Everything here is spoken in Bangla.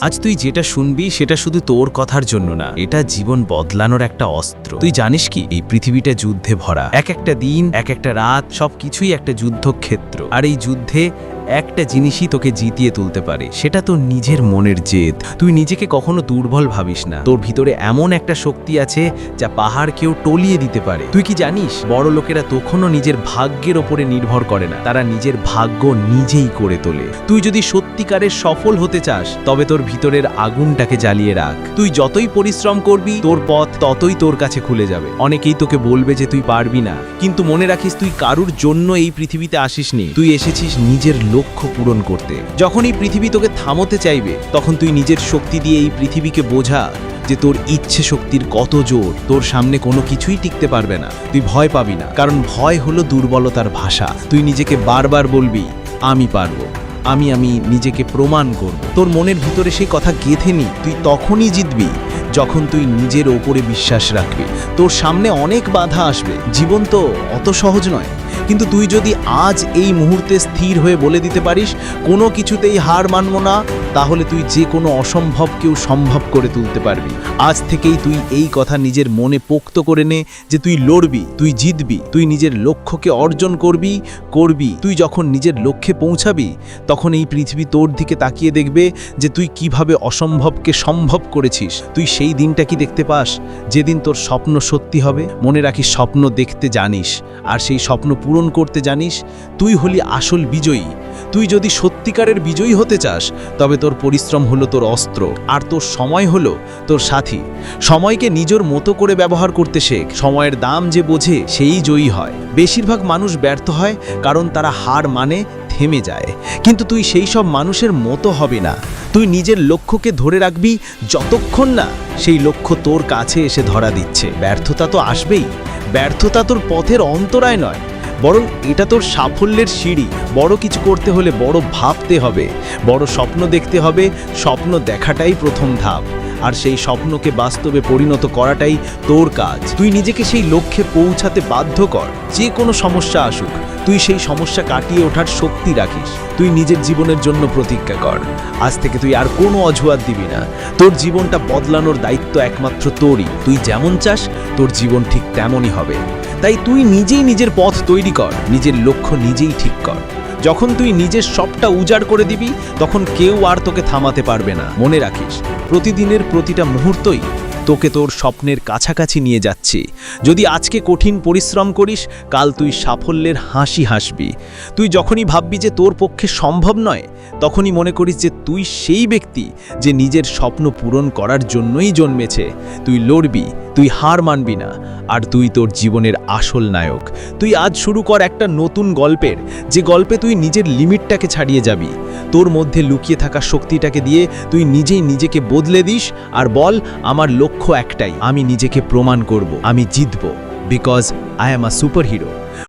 আজ তুই যেটা শুনবি সেটা শুধু তোর কথার জন্য না, এটা জীবন বদলানোর একটা অস্ত্র। তুই জানিস কি, এই পৃথিবীটা যুদ্ধে ভরা। এক একটা দিন, এক একটা রাত সব কিছুই একটা যুদ্ধক্ষেত্র। আর এই যুদ্ধে একটা জিনিসই তোকে জিতিয়ে তুলতে পারে, সেটা তোর নিজের মনের জেদ। তুই নিজেকে কখনো দুর্বল ভাবিস না। তোর ভিতরে এমন একটা শক্তি আছে যা পাহাড়কেও টলিয়ে দিতে পারে। তুই কি জানিস, বড় লোকেরা তখনও নিজের ভাগ্যের ওপরে নির্ভর করে না। তারা নিজের ভাগ্য নিজেই করে তোলে। তুই যদি সত্যিকারের সফল হতে চাস, তবে তোর ভিতরের আগুনটাকে জ্বালিয়ে রাখ। তুই যতই পরিশ্রম করবি, তোর পথ ততই তোর কাছে খুলে যাবে। অনেকেই তোকে বলবে যে তুই পারবি না। কিন্তু মনে রাখিস, তুই কারুর জন্য এই পৃথিবীতে আসিসনি। তুই এসেছিস নিজের লক্ষ্য পূরণ করতে। যখন এই পৃথিবী তোকে থামোতে চাইবে, তখন তুই নিজের শক্তি দিয়ে এই পৃথিবীকে বোঝা যে তোর ইচ্ছে শক্তির কত জোর, তোর সামনে কোনো কিছুই টিকতে পারবে না। তুই ভয় পাবি না, কারণ ভয় হলো দুর্বলতার ভাষা। তুই নিজেকে বারবার বলবি, আমি পারব। আমি আমি নিজেকে প্রমাণ করব। তোর মনের ভিতরে সেই কথা গেঁথে নি, তুই তখনই জিতবি, যখন তুই নিজের ওপরে বিশ্বাস রাখবি। তোর সামনে অনেক বাধা আসবে। জীবন তো অত সহজ নয়। কিন্তু তুই যদি আজ এই মুহূর্তে স্থির হয়ে বলে দিতে পারিস, কোনো কিছুতেই হার মানব না, তাহলে তুই যে কোনো অসম্ভবকেও সম্ভব করে তুলতে পারবি। আজ থেকেই তুই এই কথা নিজের মনে পোক্ত করে নে যে তুই লড়বি, তুই জিতবি, তুই নিজের লক্ষ্যকে অর্জন করবি করবি। তুই যখন নিজের লক্ষ্যে পৌঁছাবি, তখন এই পৃথিবী তোর দিকে তাকিয়ে দেখবে যে তুই কীভাবে অসম্ভবকে সম্ভব করেছিস। তুই সেই দিনটা কি দেখতে পাস? যেদিন তোর স্বপ্ন সত্যি হবে, মনে রাখিস স্বপ্ন দেখতে জানিস। আর সেই স্বপ্ন পূরণ করতে জানিস, তুই হলি আসল বিজয়ী। তুই যদি সত্যিকারের বিজয়ী হতে চাস, তবে তোর পরিশ্রম হলো তোর অস্ত্র, আর তোর সময় হলো তোর সাথী। সময়কে নিজের মতো করে ব্যবহার করতে শেখ, সময়ের দাম যে বোঝে সেই জয়ী হয়। বেশিরভাগ মানুষ ব্যর্থ হয় কারণ তারা হার মানে থেমে যায়। কিন্তু তুই সেই সব মানুষের মতো হবে না। তুই নিজের লক্ষ্যকে ধরে রাখবি যতক্ষণ না সেই লক্ষ্য তোর কাছে এসে ধরা দিচ্ছে। ব্যর্থতা তো আসবেই। ব্যর্থতা তোর পথের অন্তরায় নয়। বরং এটা তোর সাফল্যের সিঁড়ি। বড় কিছু করতে হলে বড় ভাবতে হবে। বড় স্বপ্ন দেখতে হবে, স্বপ্ন দেখাটাই প্রথম ধাপ। আর সেই স্বপ্নকে বাস্তবে পরিণত করাটাই তোর কাজ। তুই নিজেকে সেই লক্ষ্যে পৌঁছাতে বাধ্য কর। যে কোনো সমস্যা আসুক তুই সেই সমস্যা কাটিয়ে ওঠার শক্তি রাখিস। তুই নিজের জীবনের জন্য প্রতিজ্ঞা কর। আজ থেকে তুই আর কোনো অজুহাত দিবি না। তোর জীবনটা বদলানোর দায়িত্ব একমাত্র তোরই। তুই যেমন চাস, তোর জীবন ঠিক তেমনই হবে। তাই তুই নিজেই নিজের পথ তৈরি কর, নিজের লক্ষ্য নিজেই ঠিক কর। যখন তুই নিজের সবটা উজাড় করে দিবি, তখন কেউ আর তোকে থামাতে পারবে না। মনে রাখিস, প্রতিদিনের প্রতিটা মুহূর্তই তোকে তোর স্বপ্নের কাছাকাছি নিয়ে যাচ্ছি। যদি আজকে কঠিন পরিশ্রম করিস, কাল তুই সাফল্যের হাসি হাসবি। তুই যখনই ভাববি যে তোর পক্ষে সম্ভব নয়, তখনই মনে করিস যে তুই সেই ব্যক্তি যে নিজের স্বপ্ন পূরণ করার জন্যই জন্মেছে। তুই লড়বি, তুই হার মানবি না, আর তুই তোর জীবনের আসল নায়ক। তুই আজ শুরু কর একটা নতুন গল্পের, যে গল্পে তুই নিজের লিমিটটাকে ছাড়িয়ে যাবি। তোর মধ্যে লুকিয়ে থাকা শক্তিটাকে দিয়ে তুই নিজেই নিজেকে বদলে দিস আর বল, আমার লক্ষ্য একটাই, আমি নিজেকে প্রমাণ করব, আমি জিতব because I am a super hero